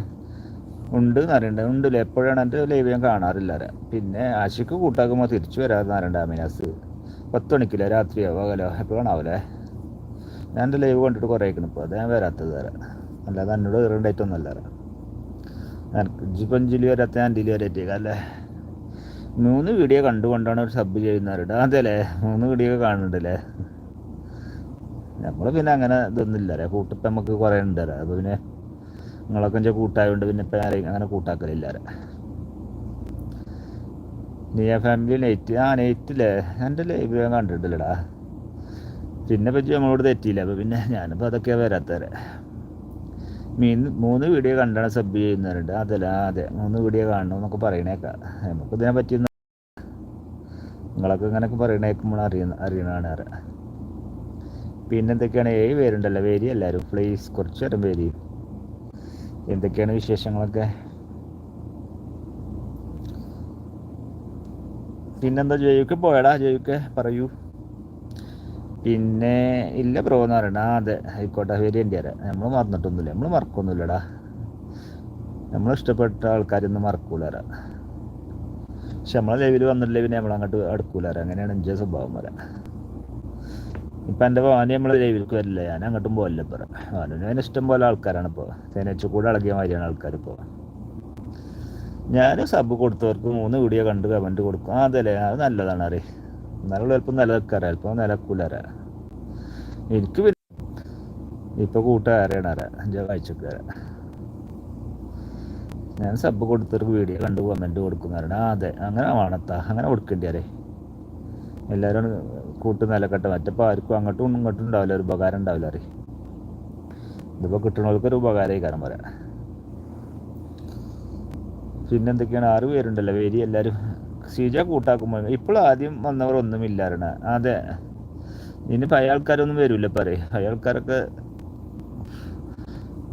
ഉണ്ട് എന്ന് അറിയണ്ടേ? ഉണ്ടല്ലേ? എപ്പോഴാണ് എന്റെ ലൈവ് ഞാൻ കാണാറില്ല. പിന്നെ ആശിക്ക് കൂട്ടാക്കുമ്പോൾ തിരിച്ചു വരാമെന്ന് അറിയണ്ട അമിനാസ്. പത്ത് മണിക്കില്ല? രാത്രിയോ പകലോ എപ്പോൾ കാണാവൂലേ? ഞാൻ എന്റെ ലൈവ് കണ്ടിട്ട് കുറേ ഇപ്പോൾ അത് ഞാൻ വരാത്തത് തരാം അല്ലാതെ എന്നോട് ഇറണ്ടായിട്ടൊന്നുമല്ല ഇപ്പം ജില്ലി വരാത്ത ഞാൻ ഡിലി വരാറ്റേക്കാം അല്ലേ? മൂന്ന് വീഡിയോ കണ്ടുകൊണ്ടാണ് ഒരു സബ് ചെയ്യുന്നവരുടെ അതെല്ലേ? മൂന്ന് വീഡിയോ കാണുന്നുണ്ടല്ലേ? നമ്മൾ പിന്നെ അങ്ങനെ ഇതൊന്നുമില്ല കൂട്ടിപ്പം നമുക്ക് കുറേ ഉണ്ടല്ലേ. അപ്പോൾ പിന്നെ നിങ്ങളൊക്കെ എന്റെ കൂട്ടായതുകൊണ്ട് പിന്നെ ഇപ്പം അങ്ങനെ കൂട്ടാക്കലില്ല നീയ ഫാമിലി നെയ്റ്റ് ആ നെയ്റ്റില്ലേ എന്റെ ഞാൻ കണ്ടിട്ടില്ലടാ. പിന്നെ പറ്റി നമ്മളോട് തെറ്റിയില്ല. അപ്പോൾ പിന്നെ ഞാനിപ്പോൾ അതൊക്കെ വരാത്തവരെ മീൻ മൂന്ന് വീഡിയോ കണ്ടാണ് സബ് ചെയ്യുന്നവരുണ്ട്. അതല്ല അതെ മൂന്ന് വീഡിയോ കാണണം എന്നൊക്കെ പറയണേക്കാം. നമുക്ക് ഇതിനെ പറ്റി നിങ്ങളൊക്കെ ഇങ്ങനെയൊക്കെ പറയണേക്കുമ്പോൾ അറിയുന്ന അറിയണതാണ് അറിയാം. പിന്നെ എന്തൊക്കെയാണ്? ഏഴ് പേരുണ്ടല്ലോ വേരി എല്ലാവരും പ്ലീസ് കുറച്ച് നേരം വേരി എന്തൊക്കെയാണ് വിശേഷങ്ങളൊക്കെ? പിന്നെന്താ ജോയിക്ക് പോയടാ ജോയിക്ക് പറയൂ. പിന്നെ ഇല്ല ബ്രോ എന്ന് പറയണ ആ അതെ. ആയിക്കോട്ടെ. വേരിയന്റെ തരാം നമ്മൾ മറന്നിട്ടൊന്നുമില്ല. നമ്മൾ മറക്കൊന്നുമില്ലടാ. നമ്മൾ ഇഷ്ടപ്പെട്ട ആൾക്കാരൊന്നും മറക്കൂല പക്ഷെ നമ്മളെ ലൈവിൽ വന്നിട്ടില്ല പിന്നെ നമ്മൾ അങ്ങോട്ട് അടുക്കൂലരാ അങ്ങനെയാണ് എന്റെ സ്വഭാവം വരാ ഇപ്പം എന്റെ ഭാവന് നമ്മൾ ലൈവിലേക്ക് വരില്ല. ഞാൻ അങ്ങോട്ടും പോകില്ല ഇപ്പം ഭാവന് ഞാൻ ഇഷ്ടം പോലെ ആൾക്കാരാണ് ഇപ്പോൾ തേനച്ചു കൂടെ അളകിയ മാതിരിയാണ് ആൾക്കാർ ഇപ്പോൾ ഞാൻ സബ് കൊടുത്തവർക്ക് മൂന്ന് വീഡിയോ കണ്ട് കമന്റ് കൊടുക്കും. അതല്ലേ? അത് നല്ലതാണ് അറിയാം. എന്നാലും ചിലപ്പോൾ നിലനിൽക്കാറ് ചിലപ്പോൾ നിലക്കൂലര. എനിക്ക് ഇപ്പൊ കൂട്ടുകാരാണ് അറിയാം അഞ്ചാ ഞാൻ സബ് കൊടുത്തൊരു വീഡിയോ കണ്ട് കമന്റ് കൊടുക്കുന്നവരാണ് ആ അതെ അങ്ങനെ വേണത്താ അങ്ങനെ കൊടുക്കേണ്ടി അറിയേ എല്ലാവരും കൂട്ട് നിലക്കട്ടെ. മറ്റപ്പോൾ ആർക്കും അങ്ങോട്ടും ഇങ്ങോട്ടും ഉണ്ടാവില്ല ഒരു ഉപകാരം ഉണ്ടാവില്ല അറിയ ഇതിപ്പോൾ കിട്ടണവർക്ക് ഒരു ഉപകാരമായി കാരണം പറയാം. പിന്നെന്തൊക്കെയാണ് ആറ് പേരുണ്ടല്ലോ വേരി എല്ലാവരും സീജ കൂട്ടാക്കുമ്പോൾ ഇപ്പോൾ ആദ്യം വന്നവർ ഒന്നും അതെ. ഇനി പഴയ ആൾക്കാരൊന്നും വരില്ല പറയും. പഴയ ആൾക്കാരൊക്കെ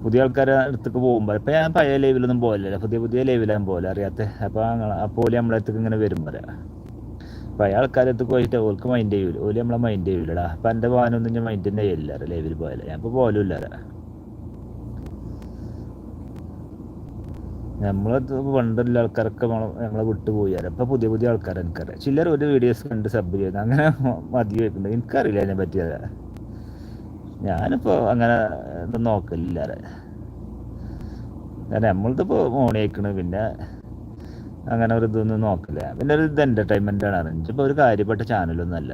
പുതിയ ആൾക്കാരെ അടുത്തേക്ക് പോകുമ്പോൾ ഇപ്പം ഞാൻ പഴയ ലൈവിലൊന്നും പോകില്ല പുതിയ പുതിയ ലൈവിലാണ് പോലെ അറിയാത്ത? അപ്പോൾ അപ്പോൾ നമ്മളെ അടുത്തേക്ക് ഇങ്ങനെ വരും പറയാം. പഴയ ആൾക്കാരത്ത് പോയിട്ട് ഓൾക്ക് മൈൻഡ് ചെയ്യൂല. ഓൽ നമ്മളെ മൈൻഡ് ചെയ്യൂലടാ. അപ്പം എന്റെ വാനൊന്നും ഞാൻ മൈൻഡ് തന്നെ ചെയ്യില്ല ലൈവിൽ പോയാലേ. ഞാൻ ഇപ്പോൾ പോലും ഇല്ല നമ്മൾ പണ്ടുള്ള ആൾക്കാരൊക്കെ നമ്മളെ വിട്ടു പോയി. ഇപ്പൊ പുതിയ പുതിയ ആൾക്കാർ എനിക്കറിയാം. ചിലർ ഒരു വീഡിയോസ് കണ്ട് സബ് ചെയ്യുന്നു അങ്ങനെ മതി വെക്കുന്നുണ്ട് എനിക്കറിയില്ല അതിനെ പറ്റി. ഞാനിപ്പോൾ അങ്ങനെ നോക്കലില്ല. കാരണം നമ്മളിതിപ്പോൾ മോണി അയക്കണ് പിന്നെ അങ്ങനെ ഒരു ഇതൊന്നും നോക്കില്ല പിന്നെ ഒരു ഇത് ആണ്. ഇപ്പോൾ ഒരു കാര്യപ്പെട്ട ചാനലൊന്നും അല്ല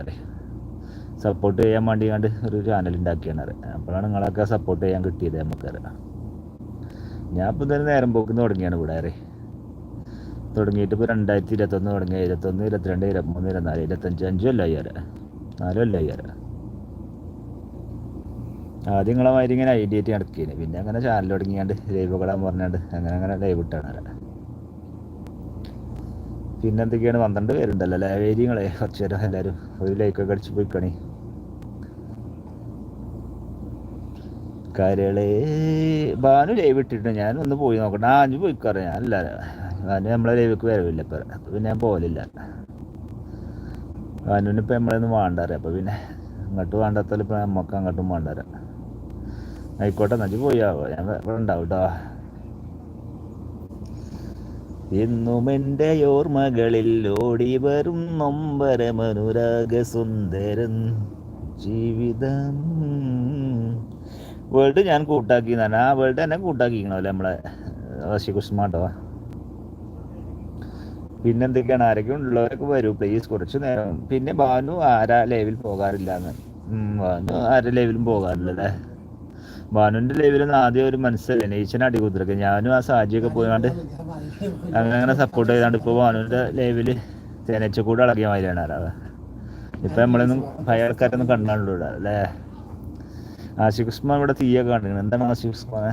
സപ്പോർട്ട് ചെയ്യാൻ വേണ്ടി കണ്ട് ഒരു ചാനൽ ഉണ്ടാക്കിയാണ് അപ്പോഴാണ് നിങ്ങളൊക്കെ സപ്പോർട്ട് ചെയ്യാൻ കിട്ടിയത് നമുക്കറിയാം. ഞാൻ ഇപ്പം തന്നെ നേരം പോക്കുന്ന തുടങ്ങിയാണ് ഇവിടെ തുടങ്ങിയിട്ട് ഇപ്പോൾ രണ്ടായിരത്തി ഇരുപത്തൊന്ന് തുടങ്ങി. ഇരുപത്തൊന്ന് ഇരുപത്തിരണ്ട് ഇരുപത്തിമൂന്ന് ഇരുപത്തിനാല് ഇരുപത്തഞ്ച് അഞ്ചും അല്ല അയ്യാറ് നാലും അല്ല അയ്യാറ് ആദ്യം നിങ്ങളെ മാതിരി ഇങ്ങനെ ഐ ഡി ആയിട്ട് നടക്കിയത് പിന്നെ അങ്ങനെ ചാനൽ തുടങ്ങിയാണ്ട് ലൈവ് കടാൻ പറഞ്ഞാണ്ട് അങ്ങനെ അങ്ങനെ ലൈവ് ഇട്ടാണ് പിന്നെ എന്തൊക്കെയാണ്? പന്ത്രണ്ട് പേരുണ്ടല്ലോ അല്ലേ? വേരി നിങ്ങളെ കുറച്ച് നേരം എല്ലാവരും ഒരു ലൈക്കൊക്കെ അടിച്ച് പോയിക്കണി. കരളെ ബാനു ലൈവ് ഇട്ടിട്ട് ഞാൻ ഒന്ന് പോയി നോക്കട്ടെ. ആ അഞ്ച് ഞാൻ ഞാനല്ല ബാനു നമ്മളെ ലൈവിക്ക് വരവില്ല ഇപ്പം. അപ്പം പിന്നെ ഞാൻ പോകലില്ല ഭാനുവിന് ഇപ്പം നമ്മളൊന്നും വേണ്ടറിയാം അപ്പം പിന്നെ അങ്ങോട്ട് വേണ്ടാത്തല്ല ഇപ്പം നമുക്ക് അങ്ങോട്ടും വേണ്ടറിയാം ആയിക്കോട്ടെ എന്നാ പോയാവോ ഞാൻ ഉണ്ടാവും കേട്ടോ എന്നും എന്റെ ഓർമ്മകളിൽ ഓടി വരും നൊമ്പരമനുരാഗ സുന്ദരൻ ജീവിതം വേൾഡ് ഞാൻ കൂട്ടാക്കി തന്നെ ആ വേൾഡ് എന്നെ കൂട്ടാക്കിക്കണല്ലേ നമ്മളെ വശികുഷ്മാട്ടോ പിന്നെ എന്തൊക്കെയാണ് ആരൊക്കെ ഉള്ളവരൊക്കെ വരൂ പ്ലീസ് കുറച്ച് നേരം. പിന്നെ ഭാനു ആരാ ലൈവിൽ പോകാറില്ല എന്ന്. ഭാനു ആരുടെ പോകാറില്ല അല്ലേ? ഭാനുവിന്റെ ലൈവിലൊന്നും ആദ്യം ഒരു മനസ്സിലായി നെയ്ച്ചനെ അടി കുതിരക്ക് ഞാനും ആ സാജിയൊക്കെ പോയാണ്ട് അങ്ങനെ സപ്പോർട്ട് ചെയ്താണ്ട് ഇപ്പോൾ ഭാനുവിന്റെ ലൈവിൽ തേനച്ചക്കൂട് അളകിയ മാതിരിയാണ് ആരാ. ഇപ്പൊ നമ്മളൊന്നും ഭയ ആൾക്കാരൊന്നും കണ്ടാണല്ലോ അല്ലേ? ആശിഖ് ഉസ്മാൻ ഇവിടെ തീയൊക്കെ കണ്ടിരുന്നു എന്താണ് ആശിഖ് ഉസ്മാൻ